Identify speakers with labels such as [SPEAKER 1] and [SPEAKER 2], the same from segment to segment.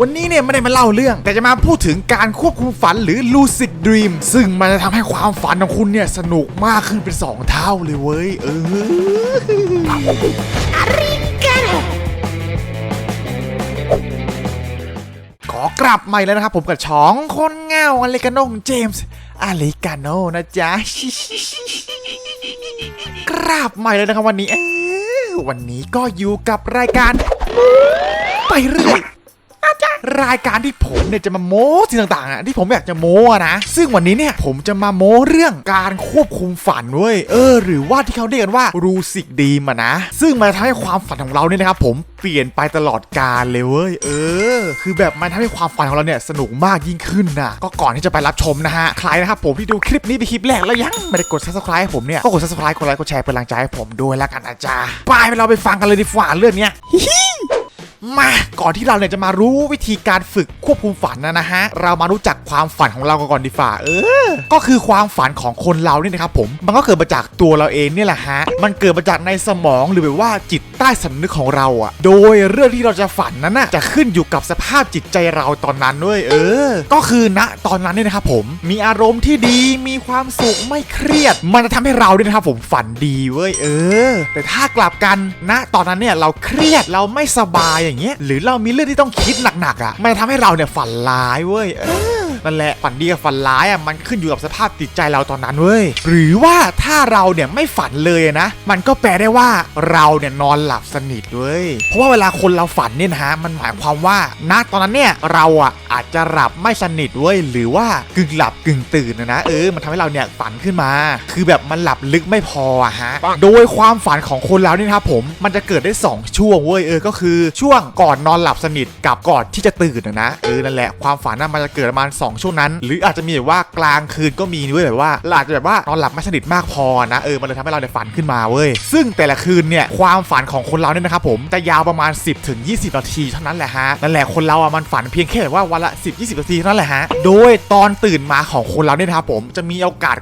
[SPEAKER 1] วันนี้เนี่ยไม่ได้มาเล่าเรื่อง แต่จะมาพูดถึงการควบคุมฝันหรือ lucid dream ซึ่งมันจะทำให้ความฝันของคุณเนี่ย สนุกมากขึ้นเป็น 2 เท่าเลยเว้ย เออขอกลับใหม่แล้วนะครับ ผมกับช้องคนเงาอเลกาโนของเจมส์อเลกาโนนะจ๊ะกราบใหม่แล้วนะครับวันนี้วันนี้ก็อยู่กับรายการ ไปเรื่อย อาจารย์รายการที่ผมเนี่ยจะมาโม้สิ่งต่างๆอะที่ผมอยากจะโม้นะ ซึ่งวันนี้เนี่ยผมจะมาโม้เรื่องการควบคุมฝันเว้ยเออ หรือว่าที่เขาเรียกกันว่ารูสิกดีมานะ ซึ่งมันทำให้ความฝันของเราเนี่ยนะครับผมเปลี่ยนไปตลอดกาลเลยเว้ยเออ คือแบบมันทำให้ความฝันของเราเนี่ยสนุกมากยิ่งขึ้นนะก็ก่อนที่จะไปรับชมนะฮะใครนะครับผมที่ดูคลิปนี้เป็นคลิปแรกแล้วยังไม่ได้กด subscribe ให้ผมเนี่ยก็กด subscribe กดไลค์กดแชร์เป็นกำลังใจให้ผมด้วยแล้วกันนะจ๊ะไปเราไปฟังกันเลยดีกว่าเรื่องเนี้ย มาก่อนที่เราเนี่ยจะมารู้วิธีการฝึกควบคุมฝันนะนะฮะเรามารู้จักความฝันของเรากันก่อนดีฝ่าเออ ก็คือความฝันของคนเราเนี่ยนะครับผมมันก็เกิดมาจากตัวเราเองเนี่ยแหละฮะมันเกิดมาจากในสมองหรือแบบว่าจิตใต้สำนึกของเราอะโดยเรื่องที่เราจะฝันนั้นน่ะจะขึ้นอยู่กับสภาพจิตใจเราตอนนั้นด้วย เออ ก็คือณตอนนั้นเนี่ยนะครับผมมีอารมณ์ที่ดีมีความสุขไม่เครียด มันจะทำให้เราเนี่ยนะครับผมฝันดีเว้ยเออ แต่ถ้ากลับกันณตอนนั้นเนี่ยเราเครียดเราไม่สบายอย่างเงี้ยหรือเรามีเรื่องที่ต้องคิดหนักๆอะมันทำให้เราเนี่ยฝันร้ายเว้ยเออ นั่นแหละฝันดีกับฝันร้ายอะมันขึ้นอยู่กับสภาพจิตใจเราตอนนั้นเว้ยหรือว่าถ้าเราเนี่ยไม่ฝันเลยนะ มันก็แปลได้ว่าเราเนี่ยนอนหลับสนิทเว้ยเพราะว่าเวลาคนเราฝันเนี่ยนะฮะมันหมายความว่าณตอนนั้นเนี่ยเราอะอาจจะหลับไม่สนิทเว้ยหรือว่ากึ่งหลับกึ่งตื่นนะนะเออมันทำให้เราเนี่ยฝันขึ้นมา คือแบบมันหลับลึกไม่พออะฮะโดยความฝันของคนเราเนี่ยนะครับผมมันจะเกิดได้ 2 ช่วงเว้ยเออก็คือช่วงก่อนนอนหลับสนิทกับก่อนที่จะตื่นนะนะเออนั่นแหละความฝันน่ะมันจะเกิดประมาณ 2ช่วงนั้น หรืออาจจะมีแบบว่ากลางคืนก็มีเว้ยแบบว่าเราอาจจะแบบว่านอนหลับไม่สนิทมากพอนะเออมันเลยทำให้เราได้ฝันขึ้นมาเว้ยซึ่งแต่ละคืนเนี่ยความฝันของคนเราเนี่ยนะครับผมจะยาวประมาณ 10ถึง20 นาทีเท่านั้นแหละฮะนั่นแหละคนเราอะมันฝันเพียงแค่แบบว่าวันละ 10 20 นาทีเท่านั้นแหละฮะโดยตอนตื่นมาของคนเราเนี่ยนะครับผมจะมีโอกาส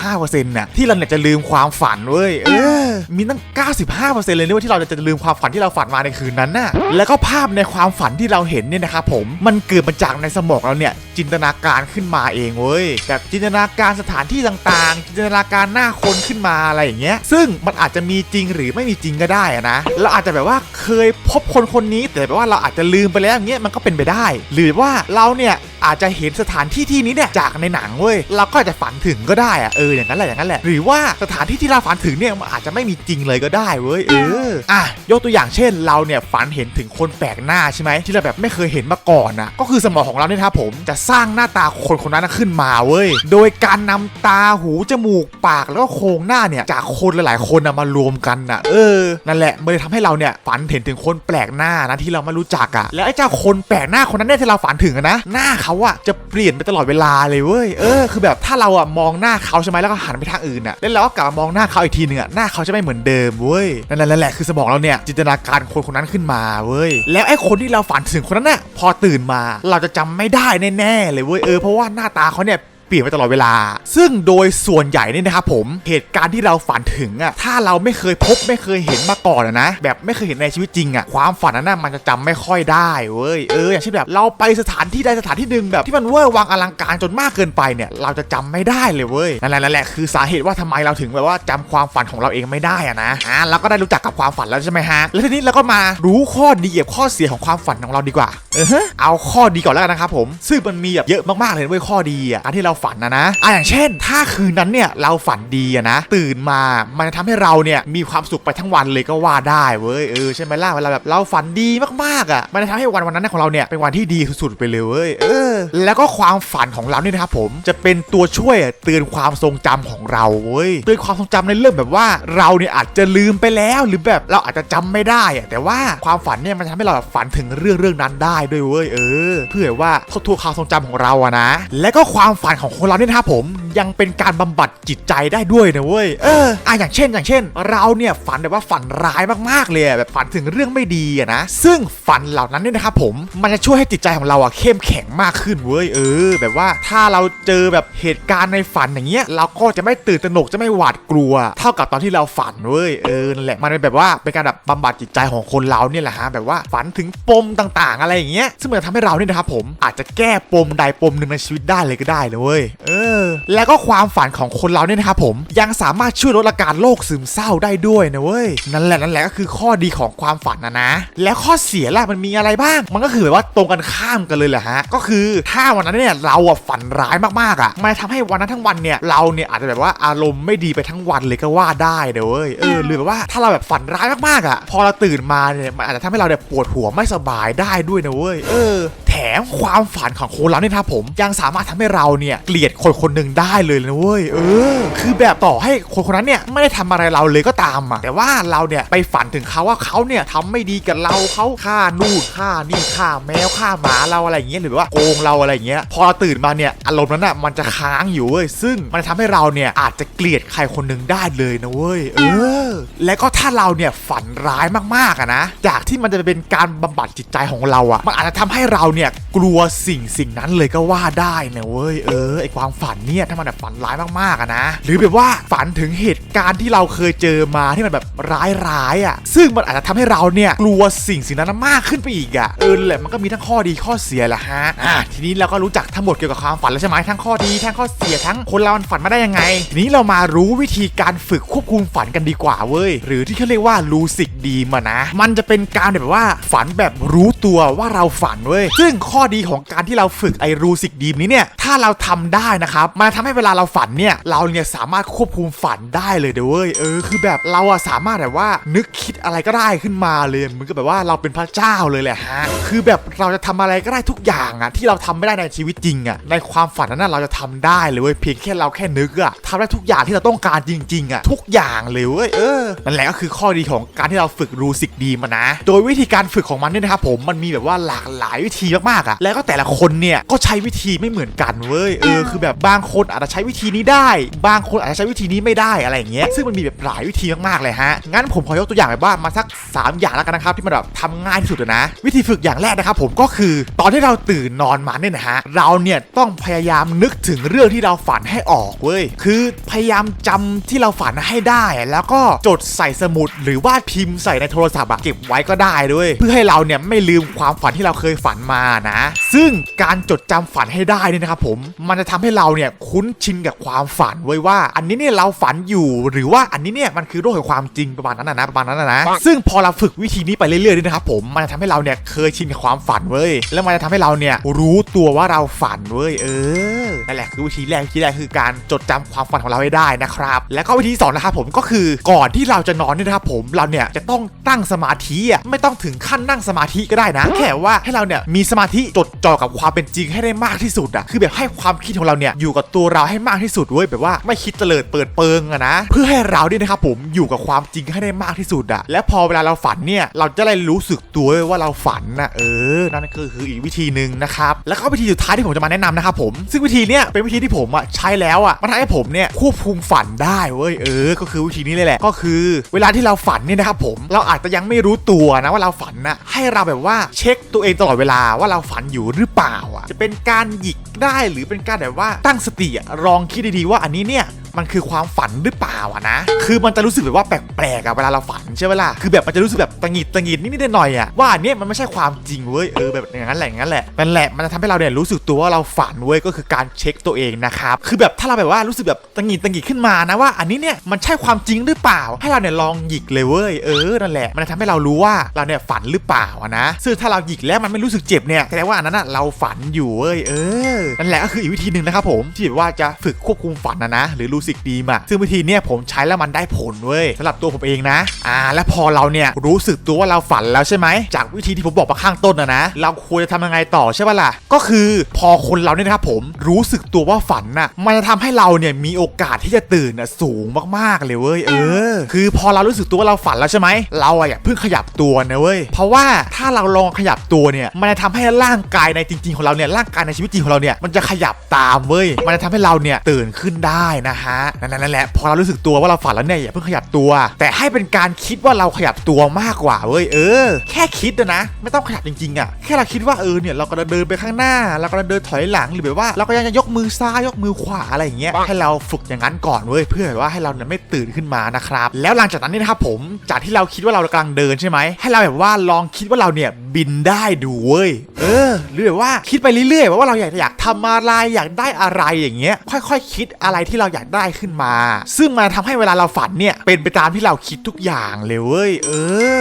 [SPEAKER 1] 95%น่ะที่เราเนี่ยจะลืมความฝันเว้ยเออมีตั้ง 95%เลยนะเว่าที่เราจะลืมความฝันที่เราฝันมาในคืนนั้นน่ะแล้วก็ภาพในความฝันที่เราเห็นเนี่ยนะครับผมมันเกิดมาจากในสมองเราเนี่ยจินตนาการขึ้นมาเองเว้ยแบบจินตนาการสถานที่ต่างๆ จินตนาการหน้าคนขึ้นมาอะไรอย่างเงี้ย ซึ่งมันอาจจะมีจริงหรือไม่มีจริงก็ได้อะนะเราอาจจะแบบว่าเคยพบคนคนนี้แต่แบบว่าเราอาจจะลืมไปแล้วอย่างเงี้ยมันก็เป็นไปได้ หรือว่าเราเนี่ย อาจจะเห็นสถานที่ที่นี้เนี่ยจากในหนังเว้ยเราก็อาจจะฝันถึงก็ได้อะเอออย่างนั้นแหละอย่างนั้นแหละ หรือว่าสถานที่ที่เราฝันถึงเนี่ยมันอาจจะไม่มีจริงเลยก็ได้เว้ยเอออะยกตัวอย่างเช่น เราเนี่ยฝันเห็นถึงคนแปลกหน้าใช่ไหมที่เราแบบไม่เคยเห็นมาก่อนนะก็คือสมองของเราเนี่ยครับผมจะสร้างหน้าตาคนคนนั้นขึ้นมาเว้ยโดยการนำตาหูจมูกปากแล้วก็โครงหน้าเนี่ยจากคนหลาย ๆ คนนะมารวมกันนะเออนั่นแหละมันเลยทำให้เราเนี่ยฝันเห็นถึงคนแปลกหน้านะที่เราไม่รู้จักอะแล้วไอ้เจ้าคนแปลกหน้าคนนั้นเนี่ยที่เราฝันถึงนะหน้าเขาอะจะเปลี่ยนไปตลอดเวลาเลยเว้ยเออคือแบบถ้าเราอะมองหน้าเขาใช่ไหมแล้วก็หันไปทางอื่นอะแล้วเราก็กลับมองหน้าเขาอีกทีหนึ่งอะหน้าเขาจะไม่เหมือนเดิมเว้ยนั่นแหละคือสมองเราเนี่ยจินตนาการคนคนนั้นขึ้นมาเว้ยแล้วไอ้คนที่เราฝันถึงคนนั้นน่ะพอตื่นมาเราจะจำไม่ได้แน่ๆเลยเว้ยเออเพราะว่าหน้าตาเขาเนี่ย เปลี่ยนไปตลอดเวลา ซึ่งโดยส่วนใหญ่เนี่ยนะครับผมเหตุการณ์ที่เราฝันถึงอะถ้าเราไม่เคยพบไม่เคยเห็นมาก่อนอะนะ แบบไม่เคยเห็นในชีวิตจริงอะความฝันนั้นน่ะมันจะจำไม่ค่อยได้เว้ยเอออย่างเช่นแบบ เราไปสถานที่ใดสถานที่หนึ่งแบบที่มันเวอร์วังอลังการจนมากเกินไปเนี่ย เราจะจำไม่ได้เลยเว้ยนั่นแหละนั่นแหละคือสาเหตุว่าทำไมเราถึงแบบว่าจำความฝันของเราเองไม่ได้อะนะอ่าเราก็ได้รู้จักกับความฝันแล้วใช่ไหมฮะแล้วทีนี้เราก็มารู้ข้อดีกับข้อเสียของความฝันของเราดีกว่า เออเอาข้อดีก่อนแล้วกันนะครับผมซึ่งมันมีแบบเยอะมากๆเลยเว้ยข้อดีอะการที่เราฝันนะนะอะอย่างเช่น ถ้าคืนนั้นเนี่ยเราฝันดีอะนะ ตื่นมามันจะทำให้เราเนี่ยมีความสุขไปทั้งวันเลยก็ว่าได้เว้ยเออใช่ไหมล่ะเวลาแบบเราฝันดีมากๆอะมันจะทำให้วันวันนั้นของเราเนี่ยเป็นวันที่ดีสุดๆไปเลยเว้ยเออ แล้วก็ความฝันของเราเนี่ยนะครับผมจะเป็นตัวช่วยเตือนความทรงจำของเราเว้ยเตือนความทรงจำในเรื่องแบบว่าเราเนี่ยอาจจะลืมไปแล้วหรือแบบเราอาจจะจำไม่ได้อะแต่ว่าความฝันเนี่ยมันทำให้เราแบบฝันถึงเรื่องเรื่องนั้นได้ด้วยเว้ยเออ เพื่อว่าทบทวนความทรงจำของเราอะนะ และก็ความฝันของคนเราเนี่ยนะครับผมยังเป็นการบำบัดจิตใจได้ด้วยนะเว้ยเอออะอย่างเช่น อย่างเช่น เราเนี่ยฝันแบบว่าฝันร้ายมากๆเลยแบบฝันถึงเรื่องไม่ดีอะนะซึ่งฝันเหล่านั้นเนี่ยนะครับผมมันจะช่วยให้จิตใจของเราอะเข้มแข็งมากขึ้นเว้ยเออ แบบว่าถ้าเราเจอแบบเหตุการณ์ในฝันอย่างเงี้ยเราก็จะไม่ตื่นตระหนกจะไม่หวาดกลัว เท่ากับตอนที่เราฝันเว้ยเออนั่นแหละมันเป็นแบบว่าเป็นการแบบบำบัดจิตใจของคนเราเนี่ยแหละฮะแบบว่าฝันถึงปมต่างๆ อะไรอย่างเงี้ยซึ่งมันจะทำให้เราเนี่ยนะครับผมอาจจะแก้ปมใดปมหนึ่งในชีวิตได้เลยก็ได้นะเว้ยเออ แล้วก็ความฝันของคนเราเนี่ยนะครับผมยังสามารถช่วยลดอาการโรคซึมเศร้าได้ด้วยนะเว้ยนั่นแหละนั่นแหละก็คือข้อดีของความฝันนะนะ แล้วข้อเสียล่ะมันมีอะไรบ้าง มันก็คือแบบว่าตรงกันข้ามกันเลยแหละฮะก็คือถ้าวันนั้นเนี่ยเราอะฝันร้ายมากๆอะมันทำให้วันนั้นทั้งวันเนี่ยเราเนี่ยอาจจะแบบว่าอารมณ์ไม่ดีไปทั้งวันเลยก็ว่าได้นะเว้ยเออหรือแบบว่าถ้าเราแบบฝันร้ายมากๆอะพอเราตื่นมาเนี่ยมันอาจจะทำให้เราเนี่ยปวดหัวไม่สบายได้ด้วยนะเว้ยเออแถมความฝันของคนเราเนี่ยนะผม ยังสามารถทำให้เราเนี่ยเกลียดคนคนหนึ่งได้เลยนะเว้ยเออ คือแบบต่อให้คนคนนั้นเนี่ยไม่ได้ทำอะไรเราเลยก็ตามอะแต่ว่าเราเนี่ยไปฝันถึงเขาว่าเขาเนี่ยทำไม่ดีกับเราเขาฆ่านู่นฆ่านี่ฆ่าแมวฆ่าหมาเราอะไรอย่างเงี้ยหรือว่าโกงเราอะไรอย่างเงี้ยพอเราตื่นมาเนี่ยอารมณ์นั้นอะมันจะค้างอยู่เว้ยซึ่งมันจะทำให้เราเนี่ยอาจจะเกลียดใครคนหนึ่งได้เลยนะเว้ยเออ และก็ถ้าเราเนี่ยฝันร้ายมากๆอะนะจากที่มันจะเป็นการบำบัดจิตใจของเราอะมันอาจจะทำให้เราเนี่ยกลัวสิ่งสิ่งนั้นเลยก็ว่าได้นะเว้ยเออไอความฝันเนี่ยถ้ามันแบบฝันร้ายมากๆอะนะ หรือแบบว่าฝันถึงเหตุการณ์ที่เราเคยเจอมาที่มันแบบร้ายๆอะซึ่งมันอาจจะทำให้เราเนี่ยกลัวสิ่งสิ่งนั้นมากขึ้นไปอีกอะเออนั่นแหละมันก็มีทั้งข้อดีข้อเสียแหละฮะอะทีนี้เราก็รู้จักทั้งหมดเกี่ยวกับความฝันแล้วใช่ไหมทั้งข้อดีทั้งข้อเสียทั้งคนเรามันฝันมาได้ยังไง ทีนี้เรามารู้วิธีการฝึกควบคุมฝันกันดีกว่าเว้ยหรือที่เขาเรียกว่าลูสิกดีมานะ มันจะเป็นการแบบว่าฝันแบบรู้ตัวว่าเราฝันเว้ยซึ่งข้อดีของการที่เราฝึกไอ้ลูสิกดีมนี้เนี่ย ถ้าเราทำได้นะครับ มันทำให้เวลาเราฝันเนี่ย เราเนี่ยสามารถควบคุมฝันได้เลยเด้อเว้ย เออ คือแบบเราอะสามารถแบบว่านึกคิดอะไรก็ได้ขึ้นมาเลยเหมือนกับแบบว่าเราเป็นพระเจ้าเลยแหละฮะ คือแบบเราจะทำอะไรก็ได้ทุกอย่างอะที่เราทำไม่ได้ในชีวิตจริงอะในความฝันนั้นนะเราจะทำได้เลยเว้ย เพียงแค่เราแค่นึกอะทำได้ทุกอย่างที่เราต้องการจริงๆอะทุกอย่างเลยเว้ย เออ นั่นแหละก็คือข้อดีของการที่เราฝึกรูสิกดีมานะ โดยวิธีการฝึกของมันเนี่ยนะครับผม มันมีแบบว่าหลากหลายวิธีมากๆอะแล้วก็แต่ละคนเนี่ยก็ใช้วิธีไม่เหมือนกันเว้ยเออคือแบบบางคนอาจจะใช้วิธีนี้ได้ บางคนอาจจะใช้วิธีนี้ไม่ได้อะไรอย่างเงี้ยซึ่งมันมีแบบหลายวิธีมากๆเลยฮะงั้นผมขอยกตัวอย่างแบบว่ามาสัก 3 อย่างแล้วกันนะครับที่มันแบบทำง่ายที่สุดนะ วิธีฝึกอย่างแรกนะครับผมก็คือตอนที่เราตื่นนอนมาเนี่ยนะฮะเราเนี่ยต้องพยายามนึกถึงเรื่องที่เราฝันให้ออกเว้ยคือพยายามจำที่เราฝันให้ได้ แล้วก็จดใส่สมุด หรือวาดพิมพ์ใส่ในโทรศัพท์เก็บไว้ก็ได้ด้วย เพื่อให้เราเนี่ยไม่ลืมความฝันที่เราเคยฝันมานะ ซึ่งการจดจำฝันให้ได้นี่นะครับผมมันจะทำให้เราเนี่ยคุ้นชินกับความฝันไว้ยว่า อันนี้เนี่ยเราฝันอยู่หรือว่าอันนี้เนี่ยมันคือโลกแห่งความจริงประมาณนั้นนะนะประมาณนั้นนะนะซึ่งพอเราฝึกวิธีนี้ไปเรื่อยๆนี่นะครับผมมันจะทำให้เราเนี่ยเคยชินกับความฝันเว้ยแล้วมันจะทำให้เราเนี่ยรู้ตัวว่าเราฝันเว้ยเออนั่นแหละคือวิธีแรกวิธีแรกคือการจดจำความฝันของเราให้ได้นะครับ แล้วก็วิธีสองนะครับผมก็คือก่อนที่เราจะนอนเนี่ยนะครับผมเราเนี่ยจะต้องตั้งสมาธิอะไม่ต้องถึงขั้นนั่งสมาธิก็ได้นะ แค่ว่าให้เราเนี่ยมีสมาธิจดจ่อกับความเป็นจริงให้ได้มากที่สุดอะคือแบบให้ความคิดของเราเนี่ยอยู่กับตัวเราให้มากที่สุดเว้ยแบบว่าไม่คิดเตลิดเปิดเปิงอะนะเพื่อให้เราเนี่ยนะครับผมอยู่กับความจริงให้ได้มากที่สุดอะและพอเวลาเราฝันเนี่ยเราจะได้รู้สึกตัวว่าเราฝันนะเออนั่นก็คืออีกวิธีหนึ่งนะครับแล้วก็วิธีสุดท้ายที่ผมจะมาแนะนำนะครับผม ซึ่งวิธีเนี้ยเป็นวิธีที่ผมอะใช้แล้วอะมันทำให้ผมเนี่ยควบคุมฝันได้เว้ยเออ ก็คือวิธีนี้เลยแหละก็คือ เวลาที่เราฝันเนี่ยนะครับผม เราอาจจะยังไม่รู้ตัวนะว่าเราฝันนะให้เราแบบว่าเช็คตัวเองตลอดเวลาว่าเราฝันอยู่หรือเปล่าอะจะเป็นการหยิกได้หรือเป็นการแบบว่าตั้งสติอะลองคิดดีๆว่าอันนี้เนี่ย มันคือความฝันหรือเปล่าอะนะ คือมันจะรู้สึกแบบว่าแปลกๆอะเวลาเราฝันใช่ไหมล่ะ คือแบบมันจะรู้สึกแบบตังหิดตังหิดนิดๆหน่อยๆอะว่าอันเนี้ยมันไม่ใช่ความจริงเว้ย เออแบบอย่างนั้นแหละอย่างนั้นแหละนั่นแหละมันจะทำให้เราเนี่ยรู้สึกตัวว่าเราฝันเว้ยก็คือการเช็คตัวเองนะครับ คือแบบถ้าเราแบบว่ารู้สึกแบบตังหิดตังหิดขึ้นมานะว่า อันนี้เนี่ยมันใช่ความจริงหรือเปล่า ให้เราเนี่ยลองหยิกเลยเว้ย เออ นั่นแหละ มันจะทำให้เรารู้ว่าเราเนี่ยฝันหรือเปล่าอะนะ ซึ่งถ้าเราหยิกแล้วมันไม่รู้สึกเจ็บเนี่ยแสดงว่าอันนั้นอะเราฝันอยู่เว้ย เออ นั่นแหละก็คืออีกวิธีหนึ่งนะครับผมที่แบบว่าจะฝึกควบคุมฝันนะนะหรือรูสึกดีมาซึ่งวิธีเนี้ยผมใช้แล้วมันได้ผลเว้ยสำหรับตัวผมเองนะ อ่า และพอเราเนี่ยรู้สึกตัวว่าเราฝันแล้วใช่ไหม จากวิธีที่ผมบอกมาข้างต้นนะนะ เราควรจะทำยังไงต่อใช่ป่ะล่ะ ก็คือพอคนเราเนี่ยนะครับผมรู้สึกตัวว่าฝันน่ะ มันจะทำให้เราเนี่ยมีโอกาสที่จะตื่นน่ะสูงมากๆเลยเว้ย เออ คือพอเรารู้สึกตัวว่าเราฝันแล้วใช่ไหม เราอะอย่าเพิ่งขยับตัวนะเว้ย เพราะว่าถ้าเราลองขยับตัวเนี่ย มันจะทำให้ร่างกายในจริงๆของเราเนี่ย ร่างกายในชีวิตจริงของเราเนี่ย มันจะขยับตามเว้ย มันจะทำให้เราเนี่ยตื่นขึ้นได้นะฮะนั่นนั่นแหละพอเรารู้สึกตัวว่าเราฝันแล้วเนี่ยอย่าเพิ่งขยับตัว แต่ให้เป็นการคิดว่าเราขยับตัวมากกว่าเว้ยเออ แค่คิดนะนะไม่ต้องขยับจริงๆอะแค่เราคิดว่าเออเนี่ยเรากำลังเดินไปข้างหน้า เรากำลังเดินถอยหลังหรือแบบว่า เราก็ยังจะยกมือซ้ายยกมือขวาอะไรอย่างเงี้ยให้เราฝึกอย่างนั้นก่อนเว้ยเพื่อแบบว่าให้เราเนี่ยไม่ตื่นขึ้นมานะครับแล้วหลังจากนั้นเนี่ยนะครับผมจากที่เราคิดว่าเรากำลังเดินใช่ไหมให้เราแบบว่าลองคิดว่าเราเนี่ยบินได้ดูเว้ยเออ หรือแบบว่าคิดไปเรื่อยๆว่าเราอยากอยากทำอะไรอยากได้อะไรอย่างเงี้ย ค่อยๆ คิดอะไรที่เราอยากได้ขึ้นมา ซึ่งมันทำให้เวลาเราฝันเนี่ย เป็นไปตามที่เราคิดทุกอย่างเลยเว้ย เอ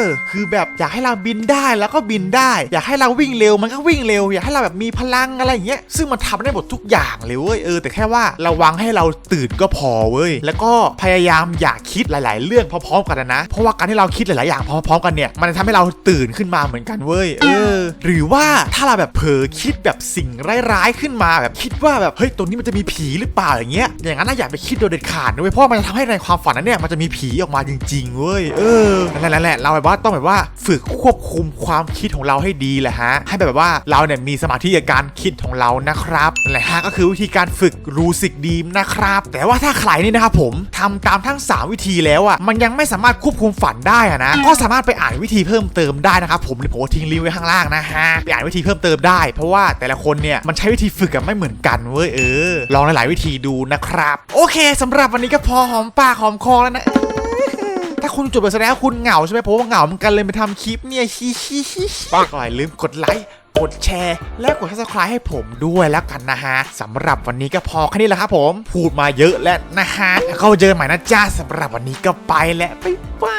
[SPEAKER 1] อ คือแบบอยากให้เราบินได้แล้วก็บินได้ อยากให้เราวิ่งเร็วมันก็วิ่งเร็ว อยากให้เราแบบมีพลังอะไรอย่างเงี้ย ซึ่งมันทำได้หมดทุกอย่างเลยเว้ย เออ แต่แค่ว่าระวังให้เราตื่นก็พอเว้ย แล้วก็พยายามอย่าคิดหลาย ๆ เรื่องพร้อมๆกันนะ เพราะว่าการที่เราคิดหลาย ๆ อย่างพร้อมๆกันเนี่ย มันจะทำให้เราตื่นขึ้นมาเหมือนกันเว้ย เออ หรือว่าถ้าเราแบบเผลอคิดแบบสิ่งร้าย ๆ ขึ้นมาแบบคิดว่าแบบเฮ้ยตรงนี้มันจะมีผีหรือเปล่าอย่างเงี้ย อย่างนั้นอย่าไปคิดคิดโดยเด็ดขาดนะเว้ยเพราะมันจะทำให้ในความฝันนั้นเนี่ยมันจะมีผีออกมาจริงๆเว้ยเออนั่นแหละแหละเราแบบว่าต้องแบบว่าฝึกควบคุมความคิดของเราให้ดีแหละฮะให้แบบว่าเราเนี่ยมีสมาธิกับการคิดของเรานะครับนั่นแหละฮะก็คือวิธีการฝึกรู้สึกดีนะครับ แต่ว่าถ้าใครนี่นะครับผมทำตามทั้ง 3 วิธีแล้วอะมันยังไม่สามารถควบคุมฝันได้อะนะก็สามารถไปอ่านวิธีเพิ่มเติมได้นะครับผมเดี๋ยวผมทิ้งลิงก์ไว้ข้างล่างนะฮะไปอ่านวิธีเพิ่มเติมได้ เพราะว่าแต่ละคนเนี่ยมันใช้วิธีฝึกกันไม่เหมือนกันเว้ยเออลองหลายๆวิธีดูนะครับโอเคสำหรับวันนี้ก็พอหอมปากหอมคอแล้วนะถ้าคุณจบไปแสดงว่าคุณเหงาใช่ไหมเพราะว่าเหงาเหมือนกันเลยไปทำคลิปเนี่ยฮิฮิฮิก็อยลืมกดไลค์กดแชร์ และกด subscribe ให้ผมด้วยแล้วกันนะฮะสำหรับวันนี้ก็พอแค่นี้แหละครับผม พูดมาเยอะแล้วนะฮะแล้วก็เจอใหม่นะจ้าสำหรับวันนี้ก็ไปแล้วบ๊ายบาย